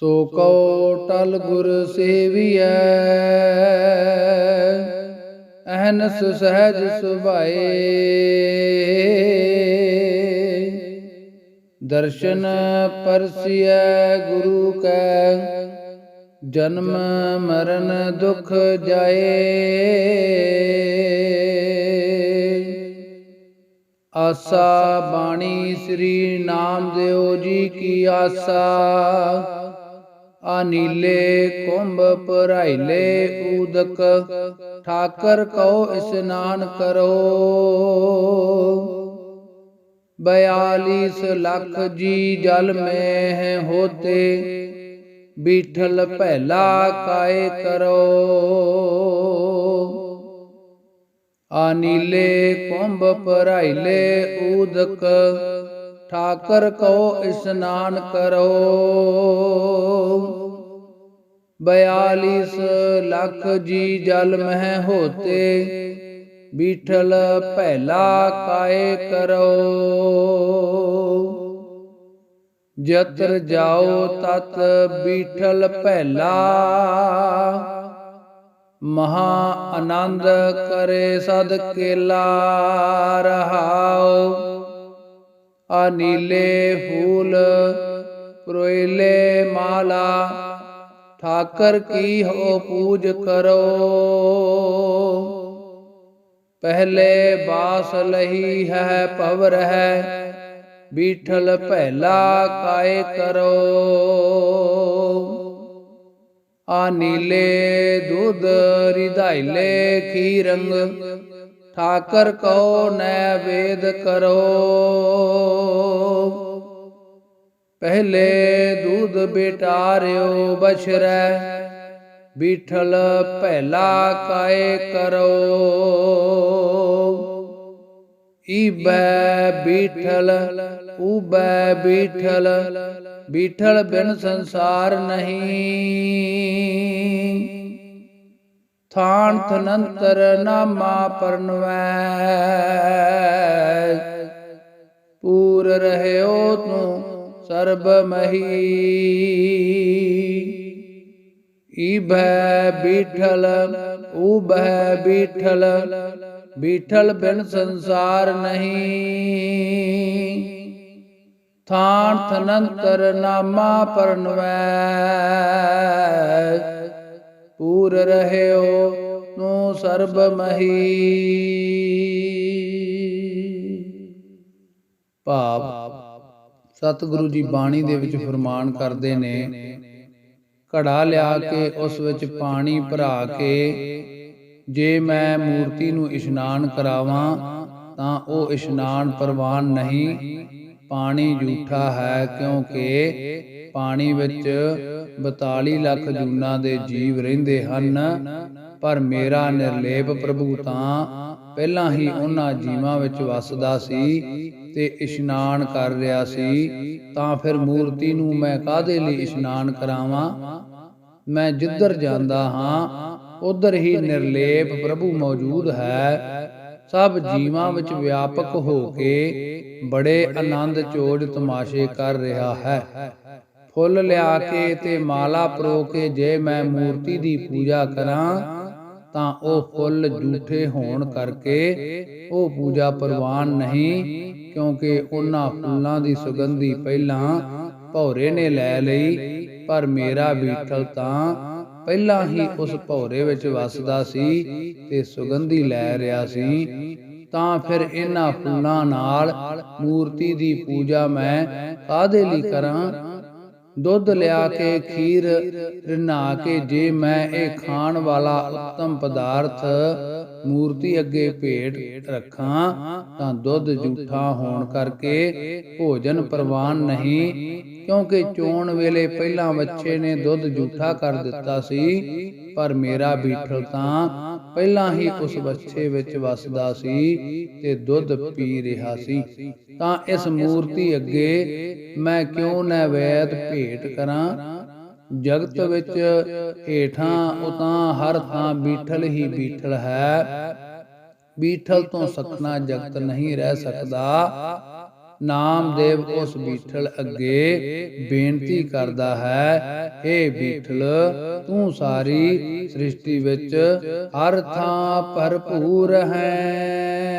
ਸੋ Q ਟਲ ਗੁਰ ਸੇਵੀਐ। ਅਹਨਸ ਸਹਿਜ ਸੁਭਾਏ। ਦਰਸ਼ਨ ਪਰਸਿਐ ਗੁਰੂ ਕੈ। ਜਨਮ ਮਰਨ ਦੁਖ ਜਾਏ। ਆਸਾ ਬਾਣੀ ਸ੍ਰੀ ਨਾਮਦੇਵ ਜੀ ਕੀ ਆਸਾ। ਆ ਨੀਲੇ ਕੁੰਭ ਭਰਾਈਲੇ ਊਦਕ, ਠਾਕਰ ਕਉ ਇਸਨਾਨ ਕਰੋ ਬਯਾਲੀਸ ਲੱਖ ਜੀ ਜਲ ਮੈਂ ਹੋਤੇ, ਬੀਠਲ ਪਹਿਲਾ ਕਾਏ ਕਰੋ। ਆ ਨੀਲੇ ਕੁੰਭ ਭਰਾਈਲੇ ਊਦਕ ਠਾਕਰ ਕਉ ਇਸਨਾਨ ਕਰੋ। ਬਯਾਲੀਸ ਲੱਖ ਜੀ ਜਲ ਮਹਿ ਹੋਤੇ, ਬੀਠਲ ਪਹਿਲਾ ਕਾਏ ਕਰੋ। ਜਤਰ ਜਾਓ ਤਤ ਬੀਠਲ ਪਹਿਲਾ ਮਹਾ ਆਨੰਦ ਕਰੇ ਸਦ ਕੇਲਾ ਰਹਾਉ ਆ ਨੀਲੇ ਫੂਲ ਪ੍ਰੋਇਲੇ ਮਾਲਾ, ਠਾਕਰ ਕੀ ਹੋ ਪੂਜ ਕਰੋ। ਪਹਿਲੇ ਬਾਸ ਲਹੀ ਹੈ ਪਵ ਹੈ, ਬੀਠਲ ਪਹਿਲਾ ਕਾਏ ਕਰੋ। ਆ ਨੀਲੇ ਦੁੱਧ ਰਿਧਾਈਲੇ ਖੀਰੰਗ, ਠਾਕਰ ਕੋ ਨੈ ਵੇਦ ਕਰੋ। ਪਹਿਲੇ ਦੁੱਧ ਬਿਟਾਰਿਓ ਬਛਰੈ, ਬੀਠਲ ਪਹਿਲਾ ਕਾਏ ਕਰੋ। ਈਬੈ ਬੀਠਲ ਉਬੈ ਬੀਠਲ ਬੀਠਲ ਬਿਨ ਸੰਸਾਰ ਨਹੀਂ। ਥਾਨ ਥਨੰਤਰ ਨਾਮਾ ਪਰਨਵੈ, ਪੂਰ ਰਹਿਓ ਤੂੰ ਸਰਬ ਮਹੀ। ਈਬੈ ਬੀਠਲ ਉਬੈ ਬੀਠਲ ਬੀਠਲ ਬਿਨ ਸੰਸਾਰ ਨਹੀਂ। ਥਾਨ ਥਨੰਤਰ ਨਾਮਾ ਪਰਨਵੈ। ਪੂਰ ਰਹਿਓ ਨੂੰ ਸਰਬ ਮਹੀ। ਭਾਵ ਸਤਿਗੁਰੂ ਜੀ ਬਾਣੀ ਦੇ ਵਿੱਚ ਫਰਮਾਨ ਕਰਦੇ ਨੇ ਘੜਾ ਲਿਆ ਕੇ ਉਸ ਵਿੱਚ ਪਾਣੀ ਭਰਾ ਕੇ ਜੇ ਮੈਂ ਮੂਰਤੀ ਨੂੰ ਇਸ਼ਨਾਨ ਕਰਾਵਾਂ ਤਾਂ ਉਹ ਇਸ਼ਨਾਨ ਪ੍ਰਵਾਨ ਨਹੀਂ ਪਾਣੀ ਝੂਠਾ ਹੈ ਕਿਉਂਕਿ ਪਾਣੀ ਵਿੱਚ 42 ਲੱਖ ਜੂਨਾ ਦੇ ਜੀਵ ਰਹਿੰਦੇ ਹਨ। ਪਰ ਮੇਰਾ ਨਿਰਲੇਪ ਪ੍ਰਭੂ ਤਾਂ ਪਹਿਲਾਂ ਹੀ ਉਹਨਾਂ ਜੀਵਾਂ ਵਿੱਚ ਵਸਦਾ ਸੀ ਤੇ ਇਸ਼ਨਾਨ ਕਰ ਰਿਹਾ ਸੀ, ਤਾਂ ਫਿਰ ਮੂਰਤੀ ਨੂੰ ਮੈਂ ਕਾਦੇ ਲਈ ਇਸ਼ਨਾਨ ਕਰਾਵਾਂ? ਮੈਂ ਜਿੱਧਰ ਜਾਂਦਾ ਹਾਂ, ਉਧਰ ਹੀ ਨਿਰਲੇਪ ਪ੍ਰਭੂ ਮੌਜੂਦ ਹੈ। ਸਭ ਜੀਵਾਂ ਵਿੱਚ ਵਿਆਪਕ ਹੋ ਕੇ ਬੜੇ ਆਨੰਦ ਚੋਜ ਤਮਾਸ਼ੇ ਕਰ ਰਿਹਾ ਹੈ। ਫੁੱਲ ਲਿਆ ਕੇ ਤੇ ਮਾਲਾ ਪਰੋ ਕੇ ਜੇ ਮੈਂ ਮੂਰਤੀ ਦੀ ਪੂਜਾ ਕਰਾਂ ਤਾਂ ਉਹ ਫੁੱਲ ਝੂਠੇ ਹੋਣ ਕਰਕੇ ਉਹ ਪੂਜਾ ਪ੍ਰਵਾਨ ਨਹੀਂ, ਕਿਉਂਕਿ ਉਹਨਾਂ ਫੁੱਲਾਂ ਦੀ ਸੁਗੰਧੀ ਪਹਿਲਾਂ ਭੌਰੇ ਨੇ ਲੈ ਲਈ, ਪਰ ਮੇਰਾ ਬੀਠਲ ਤਾਂ ਪਹਿਲਾਂ ਹੀ ਉਸ ਭੌਰੇ ਵਿੱਚ ਵਸਦਾ ਸੀ ਤੇ ਸੁਗੰਧੀ ਲੈ ਰਿਹਾ ਸੀ। ਤਾਂ ਫਿਰ ਇਹਨਾਂ ਫੁੱਲਾਂ ਨਾਲ ਮੂਰਤੀ ਦੀ ਪੂਜਾ ਮੈਂ ਕਾਦੇ ਲਈ ਕਰਾਂ? ਦੁੱਧ ਲਿਆ ਕੇ ਖੀਰ ਰਿਨਾ ਕੇ ਜੇ ਮੈਂ ਇਹ ਖਾਣ ਵਾਲਾ ਉੱਤਮ ਪਦਾਰਥ ਮੂਰਤੀ ਅੱਗੇ ਭੇਟ ਰੱਖਾਂ ਤਾਂ ਦੁੱਧ ਝੂਠਾ ਹੋਣ ਕਰਕੇ ਭੋਜਨ ਪ੍ਰਵਾਨ ਨਹੀਂ, ਕਿਉਂਕਿ ਚੋਣ ਵੇਲੇ ਪਹਿਲਾਂ ਬੱਚੇ ਨੇ ਦੁੱਧ ਝੂਠਾ ਕਰ ਦਿੱਤਾ ਸੀ, ਪਰ ਮੇਰਾ ਬੀਠਲ ਤਾਂ ਪਹਿਲਾਂ ਹੀ ਉਸ ਬੱਚੇ ਵਿੱਚ ਵਸਦਾ ਸੀ ਤੇ ਦੁੱਧ ਪੀ ਰਿਹਾ ਸੀ। ਤਾਂ ਇਸ ਮੂਰਤੀ ਅੱਗੇ ਮੈਂ ਕਿਉਂ ਨਾ ਵੈਦ ਭੇਟ ਕਰਾਂ? ਜਗਤ ਵਿੱਚ ਏਠਾਂ ਉਤਾਂ ਹਰ ਥਾਂ ਬੀਠਲ ਹੀ ਬੀਠਲ ਹੈ ਬੀਠਲ ਤੋਂ ਸਖਣਾ ਜਗਤ ਨਹੀਂ ਰਹਿ ਸਕਦਾ। ਨਾਮਦੇਵ ਉਸ ਬੀਠਲ ਅੱਗੇ ਬੇਨਤੀ ਕਰਦਾ ਹੈ ਏ ਬੀਠਲ ਤੂੰ ਸਾਰੀ ਸ੍ਰਿਸ਼ਟੀ ਵਿੱਚ ਹਰ ਥਾਂ ਭਰਪੂਰ ਹੈ।